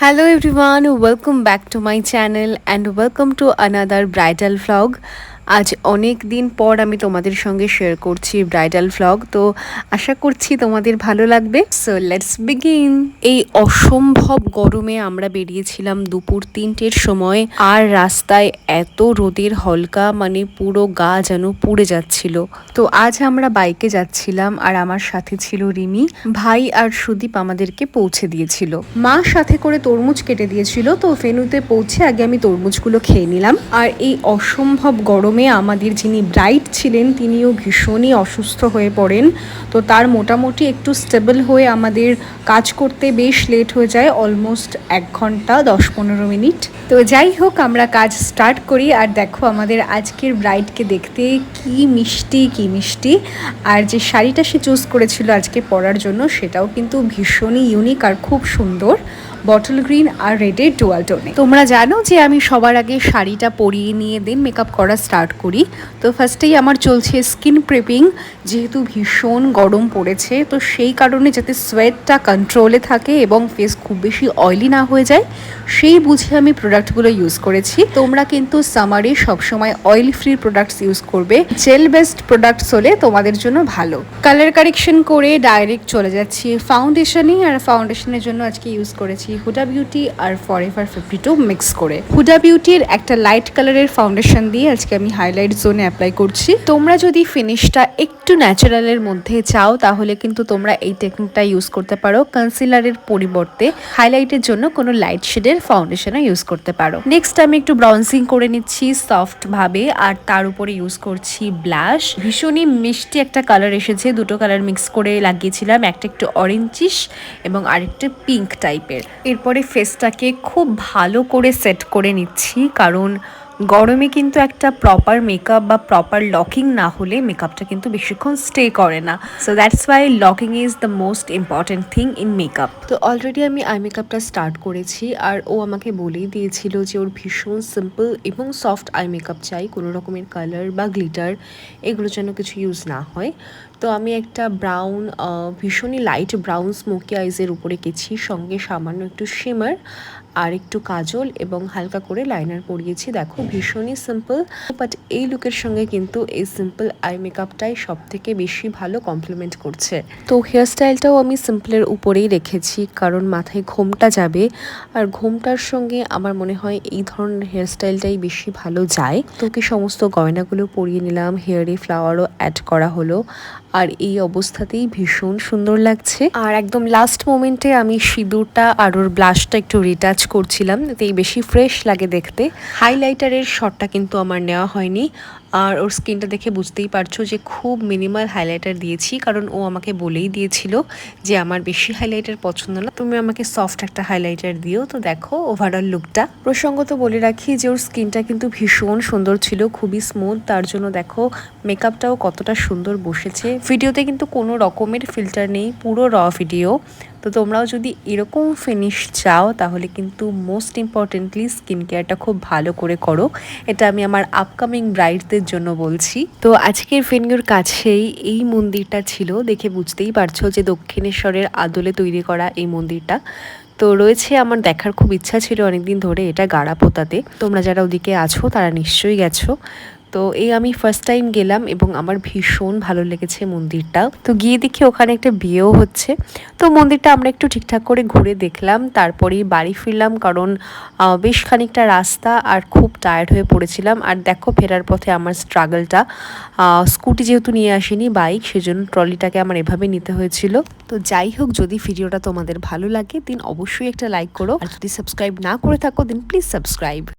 Hello everyone, welcome back to my channel and welcome to another bridal vlog. আজ অনেক দিন পর আমি তোমাদের সঙ্গে শেয়ার করছি ব্রাইডাল ভ্লগ তো আশা করছি তোমাদের ভালো লাগবে। সো লেটস বিগিন এই অসম্ভব গরমে আমরা বেরিয়েছিলাম দুপুর তিনটের সময়, আর রাস্তায় এত রোদের হলকা মানে পুরো গা যেন পুড়ে যাচ্ছিল। তো আজ আমরা বাইকে যাচ্ছিলাম, আর আমার সাথে ছিল রিমি। ভাই আর সুদীপ আমাদেরকে পৌঁছে দিয়েছিল। মা সাথে করে তরমুজ কেটে দিয়েছিল, তো ফেনুতে পৌঁছে আগে আমি তরমুজগুলো খেয়ে নিলাম। আর এই অসম্ভব গরমে আমাদের যিনি ব্রাইড ছিলেন, তিনিও ভীষণই অসুস্থ হয়ে পড়েন। তো তার মোটামুটি একটু স্টেবল হয়ে আমাদের কাজ করতে বেশ লেট হয়ে যায়, অলমোস্ট এক ঘণ্টা দশ পনেরো মিনিট। তো যাই হোক, আমরা কাজ স্টার্ট করি আর দেখো আমাদের আজকের ব্রাইডকে দেখতে কি মিষ্টি কি মিষ্টি। আর যে শাড়িটা সে চুজ করেছিল আজকে পরার জন্য, সেটাও কিন্তু ভীষণই ইউনিক আর খুব সুন্দর। বটল গ্রিন আর রেডের ডুয়াল টোনে তোমরা জানো যে আমি সবার আগে শাড়িটা পরিয়ে নিয়ে দেন মেকআপ করা স্টার্ট করি। তো ফার্স্টেই আমার চলছে স্কিন প্রেপিং যেহেতু ভীষণ গরম পড়েছে, তো সেই কারণে যাতে সোয়েটটা কন্ট্রোলে থাকে এবং ফেস খুব বেশি অয়েলি না হয়ে যায়, সেই বুঝে আমি প্রোডাক্টগুলো ইউজ করেছি। তোমরা কিন্তু সামারে সবসময় অয়েল ফ্রি প্রোডাক্টস ইউজ করবে। জেল বেসড প্রোডাক্টস হলে তোমাদের জন্য ভালো। কালার কারেকশন করে ডাইরেক্ট চলে যাচ্ছি ফাউন্ডেশনে আর ফাউন্ডেশনের জন্য আজকে ইউজ করেছি হুডা বিউটি আর ফরএভার ফিফটি টু মিক্স করে। হুডা বিউটির একটা লাইট কালারের ফাউন্ডেশন দিয়ে আজকে আমি হাইলাইট জোনে অ্যাপ্লাই করছি। তোমরা যদি ফিনিশটা একটু ন্যাচারালের মধ্যে চাও, তাহলে কিন্তু তোমরা এই টেকনিকটা ইউজ করতে পারো। কনসিলারের পরিবর্তে হাইলাইটের জন্য কোনো লাইট শেডের ফাউন্ডেশনও ইউজ করতে পারো। নেক্সট আমি একটু ব্রাউন্সিং করে নিচ্ছি সফট ভাবে আর তার উপরে ইউজ করছি ব্লাশ ভীষণই মিষ্টি একটা কালার এসেছে, দুটো কালার মিক্স করে লাগিয়েছিলাম, একটা একটু অরেঞ্জিস এবং আরেকটা পিঙ্ক টাইপের এরপরে ফেসটাকে খুব ভালো করে সেট করে নিচ্ছি, কারণ গরমে কিন্তু একটা প্রপার মেকআপ বা প্রপার লকিং না হলে মেকআপটা কিন্তু বেশিক্ষণ স্টে করে না। So that's why locking is the most important thing in makeup তো অলরেডি আমি আই মেকআপটা স্টার্ট করেছি আর ও আমাকে বলেই দিয়েছিল যে ওর ভীষণ সিম্পল এবং সফট আই মেকআপ চাই, কোনো রকমের কালার বা গ্লিটার এগুলো যেন কিছু ইউজ না হয়। তো আমি একটা ব্রাউন ভীষণই লাইট ব্রাউন স্মোকি আইজের উপরে গেছি, সঙ্গে সামান্য একটু শিমার আর একটু কাজল এবং হালকা করে লাইনার পরিয়েছি। দেখো, ভীষণই সিম্পল বাট এই লুকের সঙ্গে কিন্তু এই সিম্পল আই মেকআপটাই সব থেকে বেশি ভালো কমপ্লিমেন্ট করছে। তো হেয়ার স্টাইলটাও আমি সিম্পলের উপরেই রেখেছি, কারণ মাথায় ঘোমটা যাবে। আর ঘোমটার সঙ্গে আমার মনে হয় এই ধরনের হেয়ার স্টাইলটাই বেশি ভালো যায়। তোকে সমস্ত গয়নাগুলো পরিয়ে নিলাম হেয়ারে ফ্লাওয়ারও অ্যাড করা হলো। আর এই অবস্থাতেই ভীষণ সুন্দর লাগছে। আর একদম লাস্ট মোমেন্টে আমি সিঁদুরটা আর ওর ব্লাশটা একটু রিটাচ করছিলাম এতেই বেশি ফ্রেশ লাগে দেখতে। হাইলাইটারের শটটা কিন্তু আমার নেওয়া হয়নি। আর ওর স্কিনটা দেখে বুঝতেই পারছ যে খুব মিনিমাল হাইলাইটার দিয়েছি, কারণ ও আমাকে বলেই দিয়েছিল যে আমার বেশি হাইলাইটার পছন্দ না। তুমি আমাকে সফট একটা হাইলাইটার দিও, তো দেখো ওভারঅল লুকটা প্রসঙ্গত বলে রাখি যে ওর স্কিনটা কিন্তু ভীষণ সুন্দর ছিল, খুবই স্মুথ তার জন্য দেখো মেকআপটাও কতটা সুন্দর বসেছে। ভিডিওতে কিন্তু কোনো রকমের ফিল্টার নেই, পুরো র ভিডিও তো তোমরাও যদি এরকম ফিনিশ চাও, তাহলে কিন্তু মোস্ট ইম্পর্টেন্টলি স্কিন কেয়ারটা খুব ভালো করে করো। এটা আমি আমার আপকামিং ব্রাইডদের জন্য বলছি। তো আজকের ভেন্যুর কাছেই এই মন্দিরটা ছিল, দেখে বুঝতেই পারছ যে দক্ষিণেশ্বরের আদলে তৈরি করা এই মন্দিরটা। তো রয়েছে আমার দেখার খুব ইচ্ছা ছিল অনেকদিন ধরে এটা গাড়াপোতাতে। তোমরা যারা ওদিকে আছো, তারা নিশ্চয়ই গেছো। তো এই আমি ফার্স্ট টাইম গেলাম এবং আমার ভীষণ ভালো লেগেছে মন্দিরটা। তো গিয়ে দেখি ওখানে একটা বিয়েও হচ্ছে। তো মন্দিরটা আমরা একটু ঠিকঠাক করে ঘুরে দেখলাম, তারপরেই বাড়ি ফিরলাম কারণ বেশ খানিকটা রাস্তা আর খুব টায়ার্ড হয়ে পড়েছিলাম। আর দেখো ফেরার পথে আমার স্ট্রাগলটা স্কুটি যেহেতু নিয়ে আসিনি বাইক সেজন্য ট্রলিটাকে আমার এভাবে নিতে হয়েছিল। তো যাই হোক, যদি ভিডিওটা তোমাদের ভালো লাগে দিন অবশ্যই একটা লাইক করো। আর যদি সাবস্ক্রাইব না করে থাকো দিন প্লিজ সাবস্ক্রাইব